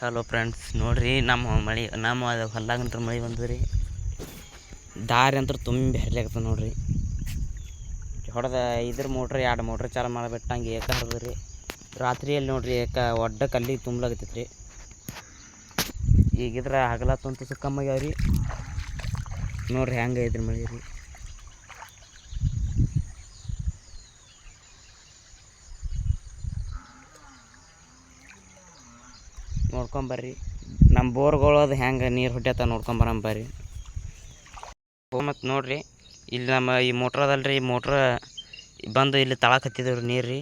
Hello friends ನೋಡ್ರಿ ನಮ್ಮ ಮಳೆ, ನಮ್ಮ ಹೊಲ್ದಾಗಂತ್ರ ಮಳೆ ರೀ ದಾರಿ ಅಂತ ತುಂಬಿ ಹರಿಲಾಗ್ತದೆ ನೋಡ್ರಿ. ಹೊಡೆದ ಇದ್ರ ಮೋಟ್ರ್ ಎರಡು ಮೋಟ್ರ್ ಚಾಲು ಮಾಡಿಬಿಟ್ಟಂಗೆ ಏಕ ಹರಿದ್ರಿ ರಾತ್ರಿಯಲ್ಲಿ ನೋಡ್ರಿ ಏಕ ಒಡ್ಡ ಕಲ್ಲಿಗೆ ತುಂಬಲಾಗತ್ತೈತೆ ರೀ ಈಗಿದ್ರೆ ಹಗಲತ್ತಂತೂ ಸುಕ್ಕಮ್ಮಾಗ್ಯಾವ ರೀ ನೋಡ್ರಿ ಹೆಂಗೆ ಇದ್ರ ಮಳೆ ರೀ. ನೋಡ್ಕೊಂಬರ್ರಿ ನಮ್ಮ ಬೋರ್ಗಳು ಅದು ಹೆಂಗೆ ನೀರು ಹೊಡ್ಯತ್ತ ನೋಡ್ಕೊಂಬರಂ ಬರ್ರಿ. ಮತ್ತು ನೋಡಿರಿ, ಇಲ್ಲಿ ನಮ್ಮ ಈ ಮೋಟ್ರ್ ಅದಲ್ಲ ರೀ ಈ ಮೋಟ್ರ್ ಬಂದು ಇಲ್ಲಿ ತಳಕ್ಕೆ ಹತ್ತಿದವ್ರಿ ನೀರು ರೀ.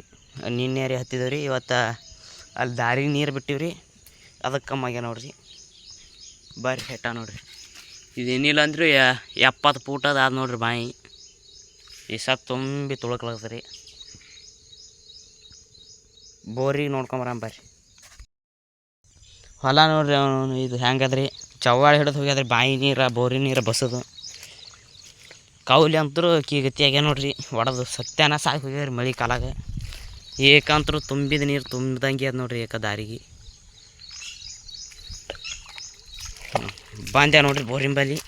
ನಿನ್ನೆ ರೀ ಹತ್ತಿದವು ರೀ ಇವತ್ತು ಅಲ್ಲಿ ದಾರಿಗೆ ನೀರು ಬಿಟ್ಟಿವಿ ರೀ ಅದಕ್ಕೆ ಕಮ್ಮಾಗ್ಯ ನೋಡ್ರಿ. ಬರ್ರಿ ಹೆಟ್ಟ ನೋಡ್ರಿ. ಇದೇನಿಲ್ಲ ಅಂದ್ರೂ ಎಪ್ಪತ್ತು ಫೂಟ್ ಅದು ನೋಡ್ರಿ ಬಾಯಿ. ಈ ಸತ್ ತುಂಬಿ ತುಳಕ್ಲಾಗ್ತದೆ ರೀ ಬೋರಿಗೆ ನೋಡ್ಕೊಂಬರಂ ಬರ್ರಿ. ಹೊಲ ನೋಡ್ರಿ ಅವನು, ಇದು ಹೆಂಗದ್ರಿ? ಚವ್ವಾಳ ಹಿಡಿದು ಹೋಗ್ಯದ್ರಿ, ಬಾಯಿ ನೀರು, ಬೋರಿ ನೀರು ಬಸದು. ಕೌಲಿ ಅಂತರೂ ಕೀಗತಿ ಆಗ್ಯ ನೋಡ್ರಿ, ಒಡೆದು ಸತ್ಯನ ಸಾಕು ಹೋಗ್ಯಾರ ಮಳೆ ಕಾಲಾಗ. ಏಕಂತರೂ ತುಂಬಿದ ನೀರು ತುಂಬಿದಂಗೆ ಅದ ನೋಡ್ರಿ ಏಕ ದಾರಿಗೆ. ಬಂದ್ಯ ನೋಡ್ರಿ ಬೋರಿನ ಬಲಿ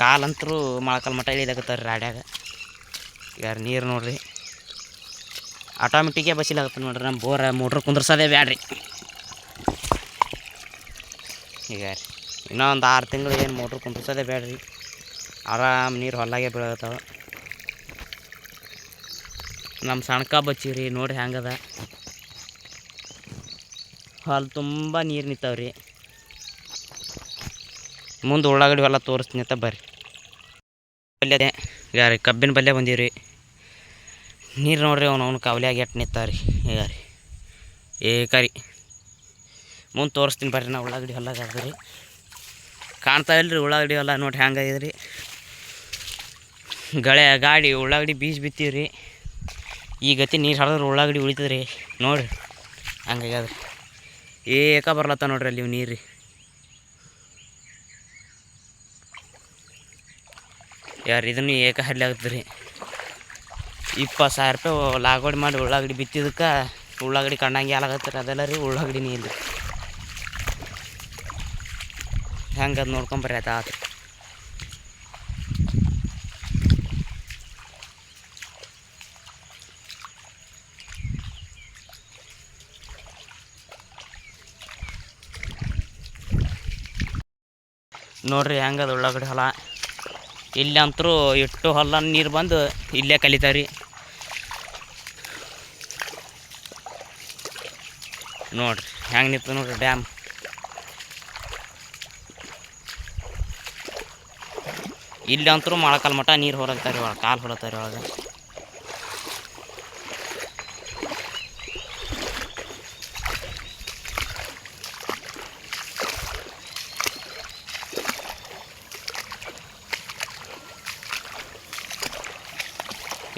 ಕಾಲಂತರೂ ಮೊಳಕಾಲು ಮಟ ಇಳಿದಾಗತ್ತಾರ ರಾಡ್ಯಾಗ. ಯಾರು ನೀರು ನೋಡ್ರಿ. ಆಟೋಮೆಟಿಕೇ ಬಸಿಲಾಗತ್ತೆ ನೋಡ್ರಿ ನಮ್ಮ ಬೋರ, ಮೋಟ್ರ್ ಕುಂದ್ರಸೋದೇ ಬ್ಯಾಡ್ರಿ. ಈಗ ರೀ ಇನ್ನೂ ಒಂದು ಆರು ತಿಂಗಳು ಏನು ಮೋಟ್ರ್ ಕುಂಪಿಸೋದೇ ಬೇಡ್ರಿ. ಆರಾಮ್ ನೀರು ಹೊಲಾಗೆ ಬೀಳತ್ತಾವ. ನಮ್ಮ ಸಣ್ಕ ರೀ ನೋಡಿ ಹೆಂಗದ ಹೊಲ ತುಂಬ ನೀರು ನಿಂತಾವ್ರಿ. ಮುಂದೆ ಉಳ್ಳಾಗಡ್ಡಿ ಹೊಲ ತೋರಿಸ್ತೀನಿ ಅಂತ ಬರ್ರಿ. ಪಲ್ಯದೆ ಈಗ ಕಬ್ಬಿನ ಬಲ್ಲೆ ಬಂದೀವಿ ರೀ ನೀರು ನೋಡ್ರಿ ಅವ್ನು ಅವ್ನು ಕಾವಲಿಯಾಗ ಎಟ್ಟು ನಿಂತಾವ್ರಿ. ಈಗ ರೀ. ಏಕರಿ. ಮುಂದೆ ತೋರಿಸ್ತೀನಿ ಬರ್ರಿ ನಾ ಉಳ್ಳಾಗಡ್ಡಿ ಹೊಲಾಗದ ರೀ. ಕಾಣ್ತಾ ಇಲ್ರಿ ಉಳ್ಳಾಗಡ್ಡಿ ಹೊಲ, ನೋಡಿ ಹೆಂಗಾಗಿದೆ ರೀ ಗಳೆ, ಗಾಡಿ, ಉಳ್ಳಾಗಡ್ಡಿ ಬೀಜ ಬಿತ್ತೀವಿ ರೀ ಈ ಗತಿ ನೀರು ಹರಿದ್ರೆ ಉಳ್ಳಾಗಡ್ಡಿ ಉಳಿತದ್ರಿ. ರೀ ನೋಡಿರಿ ಏಕ ಬರ್ಲತ್ತ ನೋಡ್ರಿ ಅಲ್ಲಿ ನೀರು ರೀ ಯಾರು ಇದನ್ನು ಏಕ ಹಲ್ಲಿ ಆಗ್ತದೆ ರೀ ಇಪ್ಪತ್ತು ಸಾವಿರ ರೂಪಾಯಿ ಲಾಗೋಡಿ ಮಾಡಿ ಉಳ್ಳಾಗಡ್ಡಿ ಬಿತ್ತಿದ್ದಕ್ಕೆ ಉಳ್ಳಾಗಡ್ಡಿ ಕಣ್ಣಂಗೆ ಹಾಲಾಗತ್ತೆ ರೀ ಅದೆಲ್ಲ ರೀ ಉಳ್ಳಾಗಡ್ಡಿ ಇಲ್ಲ ಹೆಂಗೆ ಅದು ನೋಡ್ಕೊಂಬರ್ರಿ ಆತು ನೋಡ್ರಿ ಅದ ಉಳ್ಳಾಗಡ್ಡಿ ಹೊಲ. ಇಲ್ಲಿ ಅಂತರೂ ಇಟ್ಟು ಹೊಲ ನೀರು ಬಂದು ಇಲ್ಲೇ ಕಲಿತಾವ್ರಿ. ನೋಡ್ರಿ, ಹೆಂಗೆ ನಿಂತು ನೋಡ್ರಿ ಡ್ಯಾಮ್. ಇಲ್ಲಿ ಅಂತರೂ ಮೊಳಕಾಲು ಮಠ, ನೀರು ಹೊರಗ್ತಾರೆ ಒಳಗೆ, ಕಾಲು ಹೊರತಾರೆ ಒಳಗೆ.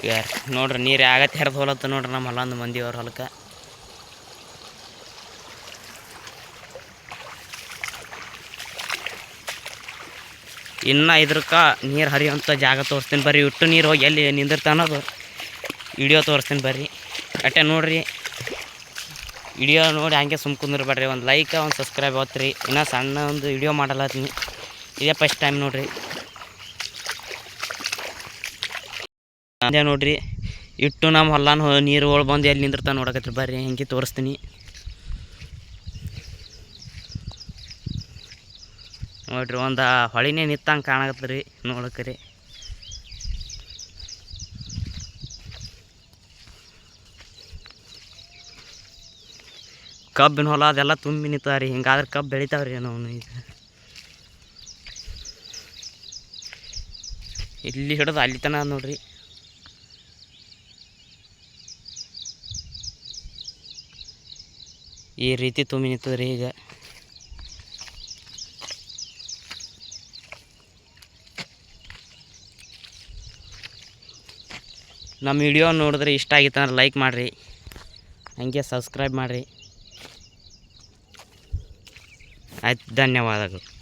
ಯಾರು ನೋಡ್ರಿ, ನೀರು ಆಗತ್ತೆ ಹೆರ್ದು ಹೋಲತ್ತ ನೋಡ್ರಿ ನಮ್ಮ ಹೊಲಂದು ಮಂದಿ ಅವ್ರ ಹೊಲಕ್ಕೆ. ಇನ್ನು ಇದ್ರಕ್ಕೆ ನೀರು ಹರಿಯುವಂಥ ಜಾಗ ತೋರಿಸ್ತೀನಿ ಬರ್ರಿ. ಇಟ್ಟು ನೀರು ಹೋಗಿ ಎಲ್ಲಿ ನಿಂದಿರ್ತಾನದು ವಿಡಿಯೋ ತೋರಿಸ್ತೀನಿ ಬರ್ರಿ. ಅಟ್ಟೆ ನೋಡ್ರಿ. ವಿಡಿಯೋ ನೋಡಿ ಹಂಗೆ ಸುಮ್ ಕುಂದಿರ್ಬೇಡ್ರಿ ಒಂದು ಲೈಕ್ ಒಂದು ಸಬ್ಸ್ಕ್ರೈಬ್ ಆತ್ರಿ ಇನ್ನೂ ಸಣ್ಣ ಒಂದು ವಿಡಿಯೋ ಮಾಡಲತ್ತೀನಿ ಇದೇ ಫಸ್ಟ್ ಟೈಮ್ ನೋಡ್ರಿ. ಅದೇ ನೋಡ್ರಿ. ಇಟ್ಟು ನಮ್ಮ ಹೊಲ್ಲಾನು ನೀರು ಒಳ ಬಂದು ಎಲ್ಲಿ ನಿಂದಿರ್ತಾನೆ ನೋಡಕತ್ರಿ ಬರ್ರಿ. ಹೆಂಗೆ ತೋರಿಸ್ತೀನಿ. ನೋಡ್ರಿ, ಒಂದು ಹೊಳಿನೇ ನಿತ್ತಂಗೆ ಕಾಣಕತ್ತ ರೀ ನೋಡಕ್ರಿ. ಕಬ್ಬಿನ ಹೊಲ ಅದೆಲ್ಲ ತುಂಬಿ ನಿಂತಾವ ರೀ ಹಿಂಗಾದ್ರೆ ಕಬ್ಬು ಬೆಳಿತಾವ್ರಿ ಏನೋ ಈಗ. ಇಲ್ಲಿ ಹಿಡಿದು ಅಲ್ಲಿ ತನ ನೋಡ್ರಿ. ಈ ರೀತಿ ತುಂಬಿ ನಿಂತದ್ರಿ ಈಗ. ನಮ್ಮ ವಿಡಿಯೋ ನೋಡಿದ್ರೆ ಇಷ್ಟ ಆಗಿತ್ತು ಅಂದ್ರೆ ಲೈಕ್ ಮಾಡಿರಿ. ಹಂಗೆ ಸಬ್ಸ್ಕ್ರೈಬ್ ಮಾಡಿರಿ. ಆಯ್ತು ಧನ್ಯವಾದಗಳು.